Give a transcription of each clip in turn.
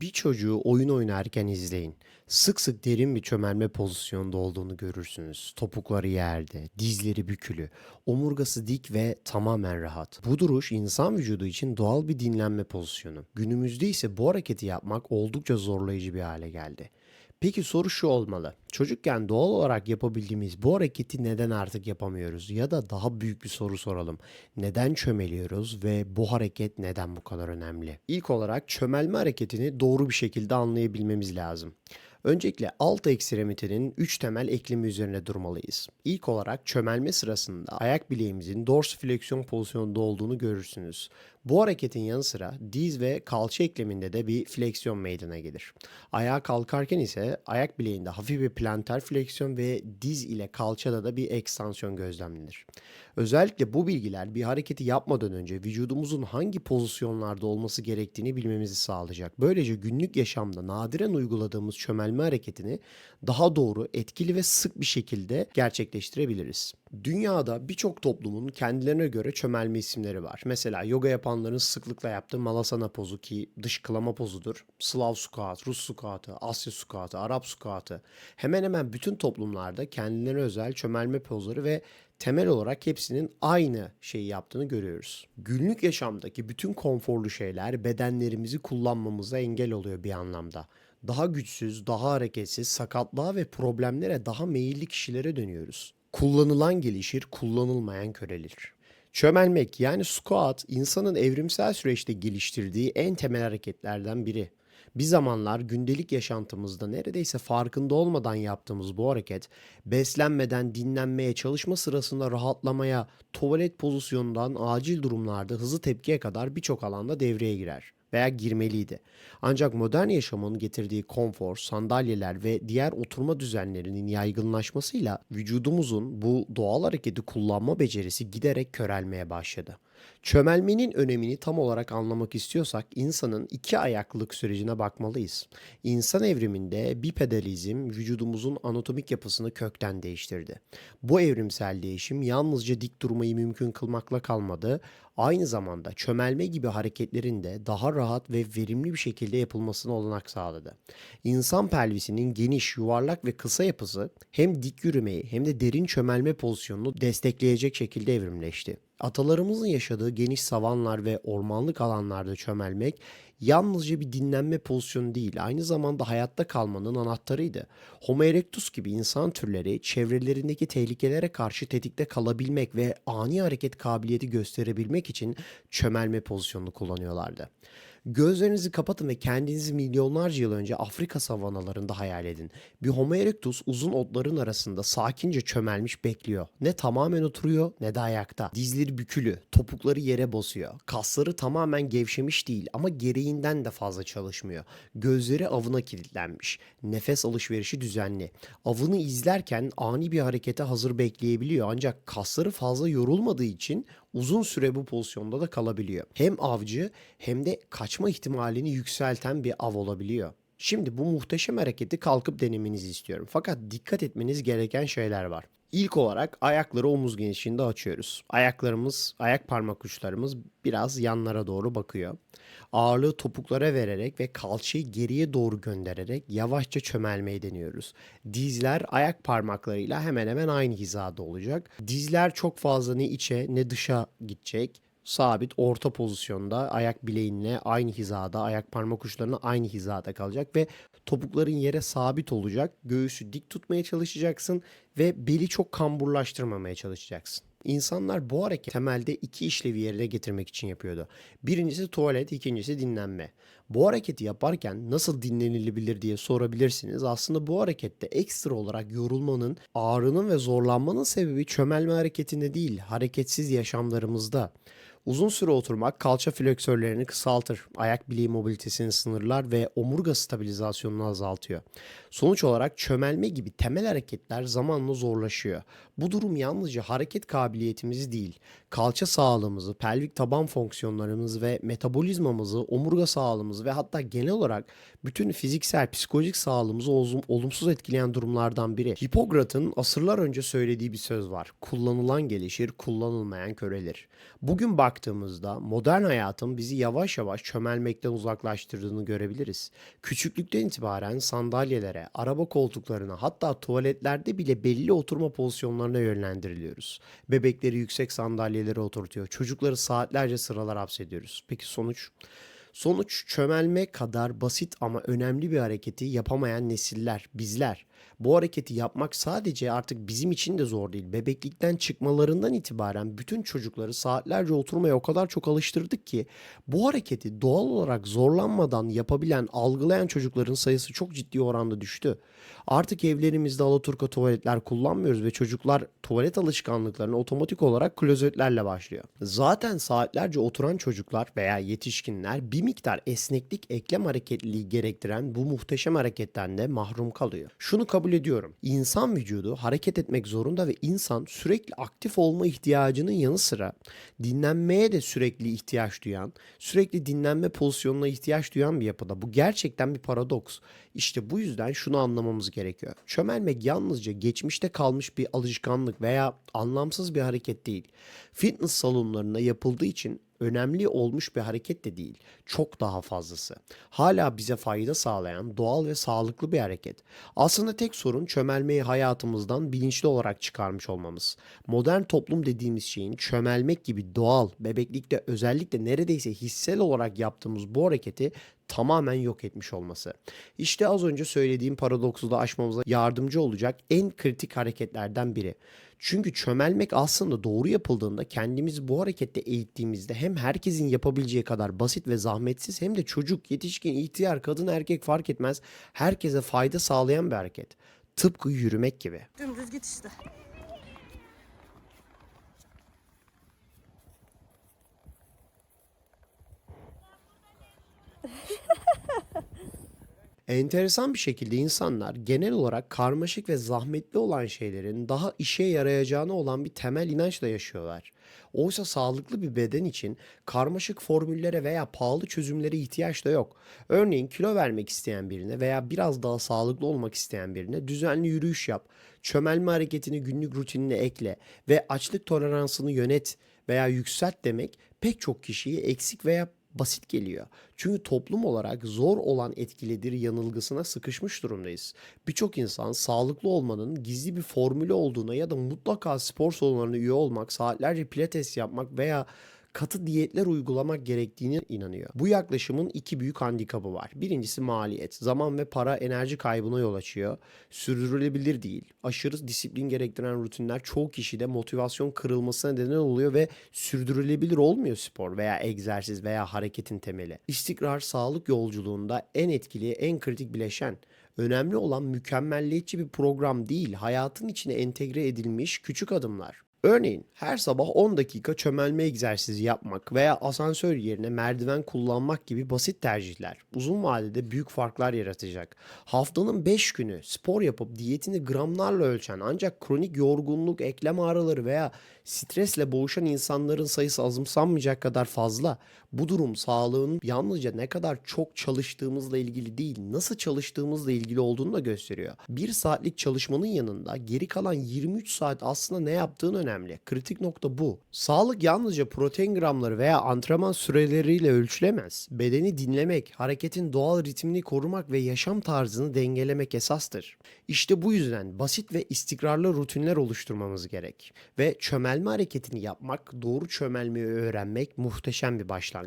Bir çocuğu oyun oynarken izleyin. Sık sık derin bir çömelme pozisyonda olduğunu görürsünüz. Topukları yerde, dizleri bükülü, omurgası dik ve tamamen rahat. Bu duruş insan vücudu için doğal bir dinlenme pozisyonu. Günümüzde ise bu hareketi yapmak oldukça zorlayıcı bir hale geldi. Peki soru şu olmalı. Çocukken doğal olarak yapabildiğimiz bu hareketi neden artık yapamıyoruz? Ya da daha büyük bir soru soralım. Neden çömeliyoruz ve bu hareket neden bu kadar önemli? İlk olarak çömelme hareketini doğru bir şekilde anlayabilmemiz lazım. Öncelikle alt ekstremitenin 3 temel eklemi üzerine durmalıyız. İlk olarak çömelme sırasında ayak bileğimizin dorsifleksiyon pozisyonunda olduğunu görürsünüz. Bu hareketin yanı sıra diz ve kalça ekleminde de bir fleksiyon meydana gelir. Ayağa kalkarken ise ayak bileğinde hafif bir plantar fleksiyon ve diz ile kalçada da bir ekstansiyon gözlemlenir. Özellikle bu bilgiler bir hareketi yapmadan önce vücudumuzun hangi pozisyonlarda olması gerektiğini bilmemizi sağlayacak. Böylece günlük yaşamda nadiren uyguladığımız çömelme hareketini daha doğru, etkili ve sık bir şekilde gerçekleştirebiliriz. Dünyada birçok toplumun kendilerine göre çömelme isimleri var. Mesela yoga yapanların sıklıkla yaptığı malasana pozu ki dışkılama pozudur. Slav squat, Rus squat'ı, Asya squat'ı, Arap squat'ı. Hemen hemen bütün toplumlarda kendilerine özel çömelme pozları ve temel olarak hepsinin aynı şeyi yaptığını görüyoruz. Günlük yaşamdaki bütün konforlu şeyler bedenlerimizi kullanmamıza engel oluyor bir anlamda. Daha güçsüz, daha hareketsiz, sakatlığa ve problemlere daha meyilli kişilere dönüyoruz. Kullanılan gelişir, kullanılmayan körelir. Çömelmek yani squat insanın evrimsel süreçte geliştirdiği en temel hareketlerden biri. Bir zamanlar gündelik yaşantımızda neredeyse farkında olmadan yaptığımız bu hareket beslenmeden dinlenmeye, çalışma sırasında rahatlamaya, tuvalet pozisyonundan acil durumlarda hızlı tepkiye kadar birçok alanda devreye girer veya girmeliydi. Ancak modern yaşamın getirdiği konfor, sandalyeler ve diğer oturma düzenlerinin yaygınlaşmasıyla vücudumuzun bu doğal hareketi kullanma becerisi giderek körelmeye başladı. Çömelmenin önemini tam olarak anlamak istiyorsak insanın iki ayaklılık sürecine bakmalıyız. İnsan evriminde bipedalizm vücudumuzun anatomik yapısını kökten değiştirdi. Bu evrimsel değişim yalnızca dik durmayı mümkün kılmakla kalmadı, aynı zamanda çömelme gibi hareketlerin de daha rahat ve verimli bir şekilde yapılmasına olanak sağladı. İnsan pelvisinin geniş, yuvarlak ve kısa yapısı hem dik yürümeyi hem de derin çömelme pozisyonunu destekleyecek şekilde evrimleşti. Atalarımızın yaşadığı geniş savanlar ve ormanlık alanlarda çömelmek yalnızca bir dinlenme pozisyonu değil, aynı zamanda hayatta kalmanın anahtarıydı. Homo erectus gibi insan türleri çevrelerindeki tehlikelere karşı tetikte kalabilmek ve ani hareket kabiliyeti gösterebilmek için çömelme pozisyonunu kullanıyorlardı. Gözlerinizi kapatın ve kendinizi milyonlarca yıl önce Afrika savanalarında hayal edin. Bir Homo erectus uzun otların arasında sakince çömelmiş bekliyor. Ne tamamen oturuyor ne de ayakta. Dizleri bükülü, topukları yere basıyor. Kasları tamamen gevşemiş değil ama gereğinden de fazla çalışmıyor. Gözleri avına kilitlenmiş. Nefes alışverişi düzenli. Avını izlerken ani bir harekete hazır bekleyebiliyor ancak kasları fazla yorulmadığı için uzun süre bu pozisyonda da kalabiliyor. Hem avcı hem de kaçma ihtimalini yükselten bir av olabiliyor. Şimdi bu muhteşem hareketi kalkıp denemenizi istiyorum. Fakat dikkat etmeniz gereken şeyler var. İlk olarak ayakları omuz genişliğinde açıyoruz. Ayaklarımız, ayak parmak uçlarımız biraz yanlara doğru bakıyor. Ağırlığı topuklara vererek ve kalçayı geriye doğru göndererek yavaşça çömelmeyi deniyoruz. Dizler ayak parmaklarıyla hemen hemen aynı hizada olacak. Dizler çok fazla ne içe ne dışa gidecek sabit orta pozisyonda ayak bileğinle aynı hizada, ayak parmak uçlarına aynı hizada kalacak ve topukların yere sabit olacak. Göğüsü dik tutmaya çalışacaksın ve beli çok kamburlaştırmamaya çalışacaksın. İnsanlar bu hareket temelde iki işlevi yerine getirmek için yapıyordu. Birincisi tuvalet, ikincisi dinlenme. Bu hareketi yaparken nasıl dinlenilebilir diye sorabilirsiniz. Aslında bu harekette ekstra olarak yorulmanın, ağrının ve zorlanmanın sebebi çömelme hareketinde değil, hareketsiz yaşamlarımızda. Uzun süre oturmak kalça fleksörlerini kısaltır, ayak bileği mobilitesini sınırlar ve omurga stabilizasyonunu azaltıyor. Sonuç olarak çömelme gibi temel hareketler zamanla zorlaşıyor. Bu durum yalnızca hareket kabiliyetimizi değil, kalça sağlığımızı, pelvik taban fonksiyonlarımızı ve metabolizmamızı, omurga sağlığımızı ve hatta genel olarak bütün fiziksel, psikolojik sağlığımızı olum- olumsuz etkileyen durumlardan biri. Hipokrat'ın asırlar önce söylediği bir söz var. Kullanılan gelişir, kullanılmayan körelir. Bugün baktığımızda baktığımızda modern hayatın bizi yavaş yavaş çömelmekten uzaklaştırdığını görebiliriz. Küçüklükten itibaren sandalyelere, araba koltuklarına hatta tuvaletlerde bile belli oturma pozisyonlarına yönlendiriliyoruz. Bebekleri yüksek sandalyelere oturtuyor, çocukları saatlerce sıralar hapsediyoruz. Peki sonuç? Sonuç çömelme kadar basit ama önemli bir hareketi yapamayan nesiller, bizler. Bu hareketi yapmak sadece artık bizim için de zor değil. Bebeklikten çıkmalarından itibaren bütün çocukları saatlerce oturmaya o kadar çok alıştırdık ki bu hareketi doğal olarak zorlanmadan yapabilen, algılayan çocukların sayısı çok ciddi oranda düştü. Artık evlerimizde alaturka tuvaletler kullanmıyoruz ve çocuklar tuvalet alışkanlıklarını otomatik olarak klozetlerle başlıyor. Zaten saatlerce oturan çocuklar veya yetişkinler bir miktar esneklik eklem hareketliliği gerektiren bu muhteşem hareketten de mahrum kalıyor. Şunu kabul ediyorum. İnsan vücudu hareket etmek zorunda ve insan sürekli aktif olma ihtiyacının yanı sıra dinlenmeye de sürekli ihtiyaç duyan, sürekli dinlenme pozisyonuna ihtiyaç duyan bir yapıda. Bu gerçekten bir paradoks. İşte bu yüzden şunu anlamamız gerekiyor. Çömelmek yalnızca geçmişte kalmış bir alışkanlık veya anlamsız bir hareket değil. Fitness salonlarında yapıldığı için önemli olmuş bir hareket de değil. Çok daha fazlası. Hala bize fayda sağlayan doğal ve sağlıklı bir hareket. Aslında tek sorun çömelmeyi hayatımızdan bilinçli olarak çıkarmış olmamız. Modern toplum dediğimiz şeyin çömelmek gibi doğal, bebeklikte özellikle neredeyse hissel olarak yaptığımız bu hareketi tamamen yok etmiş olması. İşte az önce söylediğim paradoksu da aşmamıza yardımcı olacak en kritik hareketlerden biri. Çünkü çömelmek aslında doğru yapıldığında kendimizi bu harekette eğittiğimizde hem herkesin yapabileceği kadar basit ve zahmetsiz hem de çocuk, yetişkin, ihtiyar, kadın, erkek fark etmez herkese fayda sağlayan bir hareket. Tıpkı yürümek gibi. Dümdüz git işte. Enteresan bir şekilde insanlar genel olarak karmaşık ve zahmetli olan şeylerin daha işe yarayacağına olan bir temel inançla yaşıyorlar. Oysa sağlıklı bir beden için karmaşık formüllere veya pahalı çözümlere ihtiyaç da yok. Örneğin kilo vermek isteyen birine veya biraz daha sağlıklı olmak isteyen birine düzenli yürüyüş yap, çömelme hareketini günlük rutinine ekle ve açlık toleransını yönet veya yükselt demek pek çok kişiyi eksik veya basit geliyor. Çünkü toplum olarak zor olan etkilidir yanılgısına sıkışmış durumdayız. Birçok insan sağlıklı olmanın gizli bir formülü olduğuna ya da mutlaka spor salonlarına üye olmak, saatlerce pilates yapmak veya katı diyetler uygulamak gerektiğine inanıyor. Bu yaklaşımın iki büyük handikapı var. Birincisi maliyet. Zaman ve para enerji kaybına yol açıyor. Sürdürülebilir değil. Aşırı disiplin gerektiren rutinler çoğu kişide motivasyon kırılmasına neden oluyor ve sürdürülebilir olmuyor spor veya egzersiz veya hareketin temeli. İstikrar sağlık yolculuğunda en etkili, en kritik bileşen. Önemli olan mükemmelliyetçi bir program değil, hayatın içine entegre edilmiş küçük adımlar. Örneğin her sabah 10 dakika çömelme egzersizi yapmak veya asansör yerine merdiven kullanmak gibi basit tercihler uzun vadede büyük farklar yaratacak. Haftanın 5 günü spor yapıp diyetini gramlarla ölçen ancak kronik yorgunluk, eklem ağrıları veya stresle boğuşan insanların sayısı azımsanmayacak kadar fazla. Bu durum sağlığın yalnızca ne kadar çok çalıştığımızla ilgili değil, nasıl çalıştığımızla ilgili olduğunu da gösteriyor. Bir saatlik çalışmanın yanında geri kalan 23 saat aslında ne yaptığın önemli. Kritik nokta bu. Sağlık yalnızca protein gramları veya antrenman süreleriyle ölçülemez. Bedeni dinlemek, hareketin doğal ritmini korumak ve yaşam tarzını dengelemek esastır. İşte bu yüzden basit ve istikrarlı rutinler oluşturmamız gerek. Ve çömelme hareketini yapmak, doğru çömelmeyi öğrenmek muhteşem bir başlangıç.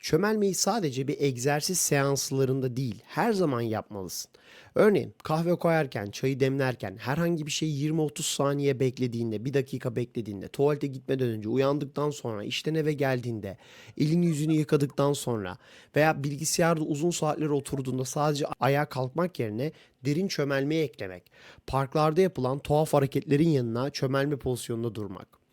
Çömelmeyi sadece bir egzersiz seanslarında değil, her zaman yapmalısın. Örneğin kahve koyarken, çayı demlerken, herhangi bir şeyi 20-30 saniye beklediğinde, bir dakika beklediğinde, tuvalete gitmeden önce, uyandıktan sonra, işten eve geldiğinde, elini yüzünü yıkadıktan sonra veya bilgisayarda uzun saatler oturduğunda sadece ayağa kalkmak yerine derin çömelmeyi eklemek. Parklarda yapılan tuhaf hareketlerin yanına çömelme pozisyonunda durmak.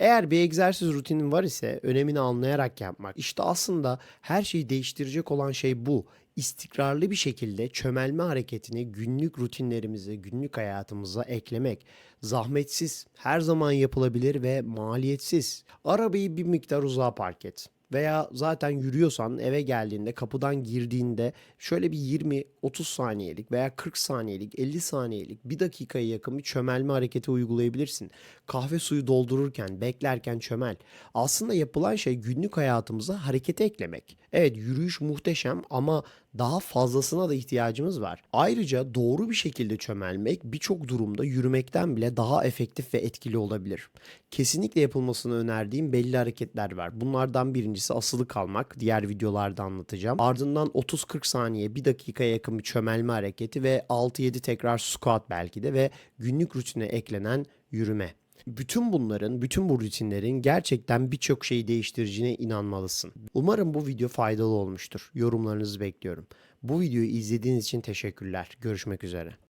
Eğer bir egzersiz rutinin var ise önemini anlayarak yapmak. İşte aslında her şeyi değiştirecek olan şey bu. İstikrarlı bir şekilde çömelme hareketini günlük rutinlerimize, günlük hayatımıza eklemek. Zahmetsiz, her zaman yapılabilir ve maliyetsiz. Arabayı bir miktar uzağa park et. Veya zaten yürüyorsan eve geldiğinde kapıdan girdiğinde şöyle bir 20 30 saniyelik veya 40 saniyelik 50 saniyelik bir dakikaya yakın bir çömelme hareketi uygulayabilirsin. Kahve suyu doldururken beklerken çömel. Aslında yapılan şey günlük hayatımıza hareket eklemek. Evet yürüyüş muhteşem ama daha fazlasına da ihtiyacımız var. Ayrıca doğru bir şekilde çömelmek birçok durumda yürümekten bile daha efektif ve etkili olabilir. Kesinlikle yapılmasını önerdiğim belli hareketler var. Bunlardan birincisi asılı kalmak. Diğer videolarda anlatacağım. Ardından 30-40 saniye 1 dakikaya yakın bir çömelme hareketi ve 6-7 tekrar squat belki de ve günlük rutine eklenen yürüme. Bütün bunların, bütün bu rutinlerin gerçekten birçok şeyi değiştireceğine inanmalısın. Umarım bu video faydalı olmuştur. Yorumlarınızı bekliyorum. Bu videoyu izlediğiniz için teşekkürler. Görüşmek üzere.